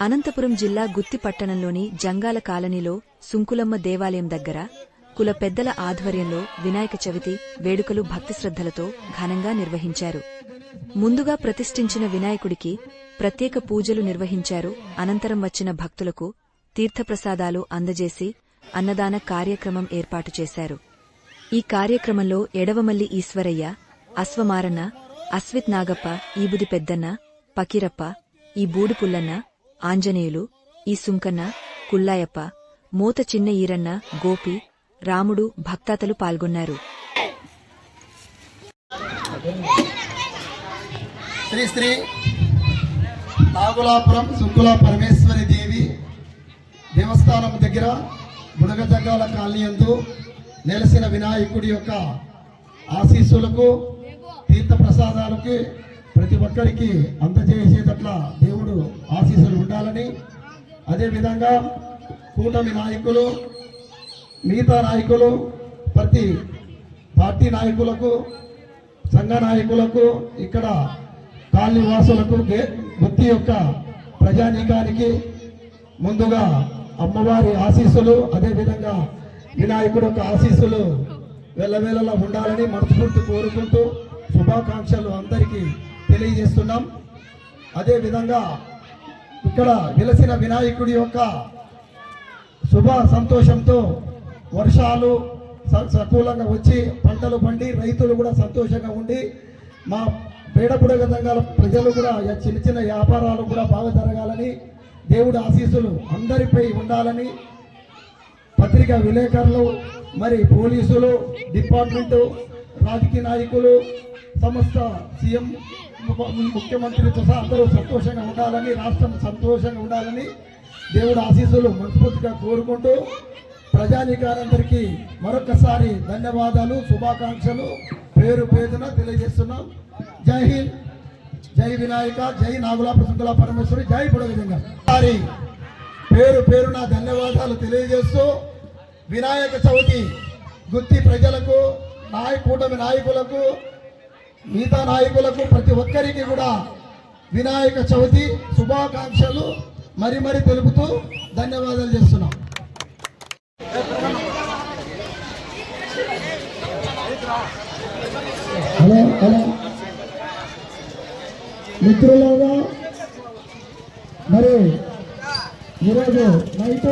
అనంతపురం జిల్లా గుత్తి పట్టణంలోని జంగాల కాలనీలో సుంకులమ్మ దేవాలయం దగ్గర కుల పెద్దల ఆధ్వర్యంలో వినాయక చవితి వేడుకలు భక్తిశ్రద్ధలతో ఘనంగా నిర్వహించారు. ముందుగా ప్రతిష్ఠించిన వినాయకుడికి ప్రత్యేక పూజలు నిర్వహించారు. అనంతరం వచ్చిన భక్తులకు తీర్థప్రసాదాలు అందజేసి అన్నదాన కార్యక్రమం ఏర్పాటు చేశారు. ఈ కార్యక్రమంలో ఎడవమల్లి ఈశ్వరయ్య అశ్వమారన్న అస్విత్ నాగప్ప ఈబుది పెద్దన్న పకీరప్ప ఈ బూడి పుల్లన్న ఆంజనేయులు ఈ సుంకన్న కుల్లాయప్ప మూత చిన్న ఈరన్న గోపి రాముడు భక్తాతలు పాల్గొన్నారు. శ్రీ శ్రీ నాగులాపురం సుక్కుల పరమేశ్వరి దేవి దేవస్థానం దగ్గర బుడగజగాల కాలనీ నెలసిన వినాయకుడి యొక్క ఆశీస్సులకు తీర్థ ప్రసాదాలకి ప్రతి ఒక్కరికి అందజేసేటట్ల దేవుడు ఆశీస్సులు ఉండాలని అదేవిధంగా కూటమి నాయకులు మిగతా నాయకులు ప్రతి పార్టీ నాయకులకు సంఘ నాయకులకు ఇక్కడ కాలనీ వాసులకు గే- యొక్క ప్రజానీకానికి ముందుగా అమ్మవారి ఆశీస్సులు అదేవిధంగా వినాయకుడు యొక్క ఆశీస్సులు వెళ్ళవేళలా ఉండాలని మనస్ఫూర్తి కోరుకుంటూ శుభాకాంక్షలు అందరికీ తెలియజేస్తున్నాం. అదేవిధంగా ఇక్కడ వెలసిన వినాయకుడి యొక్క శుభ సంతోషంతో వర్షాలు స- సకూలంగా వచ్చి పంటలు పండి రైతులు కూడా సంతోషంగా ఉండి మా పేడపుడగదంగాల ప్రజలు కూడా చిన్న చిన్న వ్యాపారాలు కూడా బాగా జరగాలని దేవుడి ఆశీస్సులు అందరిపై ఉండాలని పత్రికా విలేకరులు మరి పోలీసులు డిపార్ట్మెంటు రాజకీయ నాయకులు సమస్త సీఎం ముఖ్యమంత్రితో సహా అందరూ సంతోషంగా ఉండాలని రాష్ట్రం సంతోషంగా ఉండాలని దేవుడు ఆశీస్సులు మనస్ఫూర్తిగా కోరుకుంటూ ప్రజానీకారందరికీ మరొకసారి ధన్యవాదాలు శుభాకాంక్షలు పేరు పేరున తెలియజేస్తున్నాం. జై హింద్ జై వినాయక జై నాగుల ప్రసుంకుల పరమేశ్వరి జై విధంగా సారి పేరు పేరున ధన్యవాదాలు తెలియజేస్తూ వినాయక చవితి గుత్తి ప్రజలకు నాయకూటమి నాయకులకు మిగతా నాయకులకు ప్రతి ఒక్కరికి కూడా వినాయక చవితి శుభాకాంక్షలు మరి మరి తెలుపుతూ ధన్యవాదాలు చేస్తున్నాం. Hello hello. మిత్రులారా మరి ఈరోజు నైట్